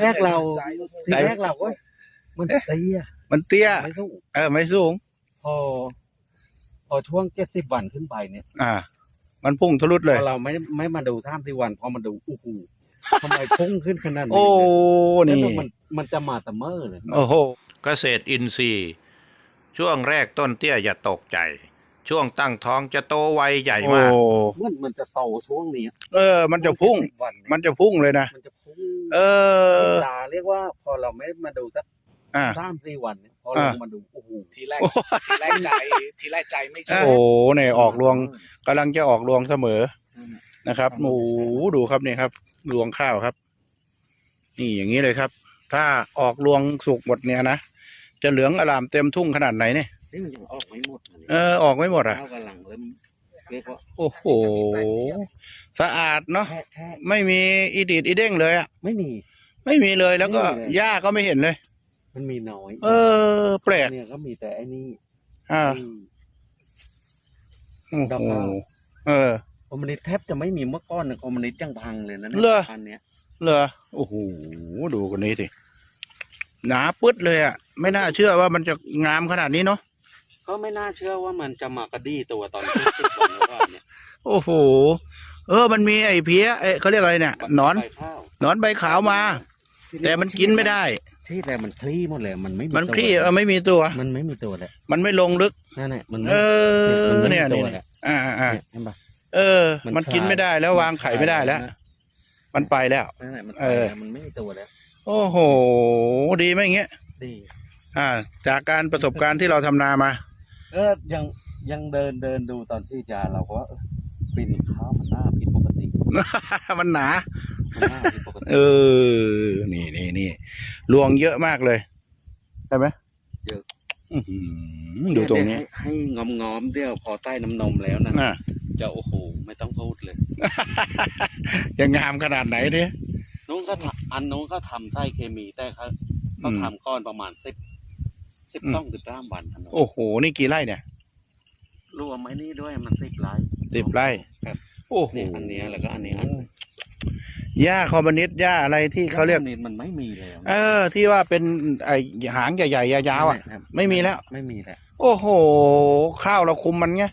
แรกเราใจทีแรกเราก็มันเตี้ยมันเตี้ยไม่สู้เออไม่สูง พอ พอช่วงเจ็ดสิบวันขึ้นไปเนี่ย อ่า มันพุ่งทะลุพเลยอเราไม่ไม่มาดูท่ามที่วันพอมาดูโอ้โหทำไมพุ่งขึ้นขนาดนี้โอ้เนี่ยนี่แล้วมันมันจะมาเสมอเลยโอ้โหเกษตรอินทรีย์ ช่วงแรกต้นเตี้ยอย่าตกใจ ช่วงตั้งท้องจะโตไวใหญ่โอ้มากมันมันจะโตช่วงนี้ เออ มันจะพุ่ง70วันมันจะพุ่งเลยนะมันจะพุ่ง เออตาเรียกว่าพอเราไม่มาดูสักอ่า สามสี่วันเนี่ยพอเราอ่า มาดูโอ้โหทีแรกทีแรกใจทีแรกใจไม่โอ้เชื่อโหเนี่ยออกรวงกำลังจะออกรวงเสมอนะครับโอ้โหดูครับนี่ครับ รวงข้าวครับ นี่อย่างนี้เลยครับ ถ้าออกรวงสุกหมดเนี่ยนะจะเหลืองอลามเต็มทุ่งขนาดไหนเนี่ยนี่มันยังออกไม่หมดเลยเออออกไม่หมดอะ ข้าวกำลังเริ่ม เรียกว่าโอ้โห สะอาดเนาะแช่แช่ไม่มีอีดีดอีเด้งเลยอะ ไม่มี ไม่มีเลยแล้วก็ไม่มีเลยหญ้าก็ไม่เห็นเลย มันมีน้อย เออ แปลก เนี่ยก็มีแต่ไอ้นี่อ่าอืมโอ้ดอกโหข้าวเออคอมมิวนิสต์แทบจะไม่มีเมื่อก่อนนะคอมมิวนิสต์ยังพังเลยนะเหรอพันเนี้ยเหรอโอ้โห ดูกันนี้สิ หนาปึ๊ดเลยอะ ไม่น่าเชื่อว่ามันจะงามขนาดนี้เนาะ ก็ไม่น่าเชื่อว่ามันจะมากระดี้ตัวตอนที่ติดวันแล้วก็เนี่ยโอ้โห เออ มันมีไอ้เพี้ยเอ้ยเขาเรียกอะไรเนี่ยหนอนใบข้าวหนอนใบขาวมา แต่มันกินไม่ได้ ที่แต่มันคลี่หมดเลยมันไม่มีมันตัวคลี่เออไม่มีตัว มันไม่มีตัวเลยมันไม่ลงลึกนั่นแหละมันไม่เออมันไม่เนี่ยมีนี่ตัวเนี่ยแหละอ่าอ่าเนี่ยเห็นปะเออมันมันกินคลายไม่ได้แล้ววางไข่ไม่ได้แล้วนะมันไปแล้วนั่นแหละมันเออไปแล้วมันไม่มีตัวแล้วโอ้โห ดีไหมอย่างเงี้ยดีอ่า จากการประสบการณ์ที่เราทำนามา เออยังยังเดินเดินดูตอนที่ยาเราก็ว่าเออปีนี้ข้าวมันน่าผิดปกติมันหนา มันน่าผิดปกติเออ นี่นี่นี่รวงเยอะมากเลย ใช่ไหมเยอะ อื้อหือดูตรงนี้ ให้ให้งอมงอมๆเดียวพอใต้น้ำนมแล้วนะน่ะ จะโอ้โหไม่ต้องพูดเลยยังงามขนาดไหนเนี่ยนู้นก็ทำอันนู้นก็ทำไส้เคมีแต่เขาเขาอืม ทำก้อนประมาณสิบ สิบอืมต้องสิบสามวันอันนู้นโอ้โห นี่กี่ไร่เนี่ยรวมไอ้นี่ด้วยมันสิบไร่สิบไร่ครับโอ้โหเนี่ยอันเนี้ยแล้วก็อันนี้อันหญ้าคอมมิวนิสต์หญ้าอะไรที่เขาเรียกนี่มันไม่มีแล้วเออ ที่ว่าเป็นไอหางใหญ่ๆยาวๆอะครับไม่มีแล้ว ไม่มีแล้ว โอ้โห ข้าวเราคุมมันไง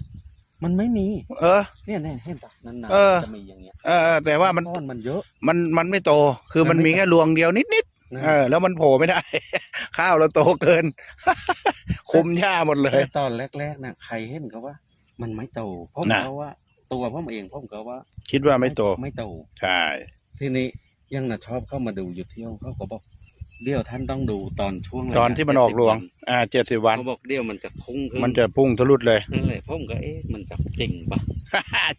มันไม่มี เออ เนี่ยเนี่ยเห็นปะนั่นน่ะเออจะมีอย่างเงี้ย เออเออแต่ว่ามันก้อนมันเยอะ มันมันไม่โต คือมันมีแค่รวงเดียวนิด นะๆเออแล้วมันโผล่ไม่ได้ ข้าวเราโตเกิน คุมหญ้าหมดเลยแต่ตอนแรกๆนะใครเห็นก็ว่า มันไม่โตผมน่ะก็ว่า ตัวผมเองผมก็ว่าคิดว่าไม่โต ไม่โต ใช่ ทีนี้ยังน่ะชอบเข้ามาดูอยู่เที่ยวเขาก็บอกเดี๋ยวท่านต้องดูตอนช่วงตอนที่มันออกรวง อ่าเจ็ดสิบวัน เขาบอกเดี๋ยวมันจะพุ่งขึ้นมันจะพุ่งทะลุเลย นั่นแหละผมก็เอ๊ะมันจะจริงปะ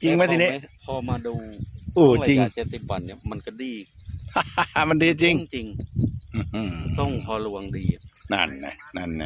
จริงไหมทีนี้ แต่พอมาดูโอ้จริง เจ็ดสิบวันเนี่ยมันก็ดี มันดีจริงจริง อื้อหือต้องพอรวงดี นั่นไงนั่นไง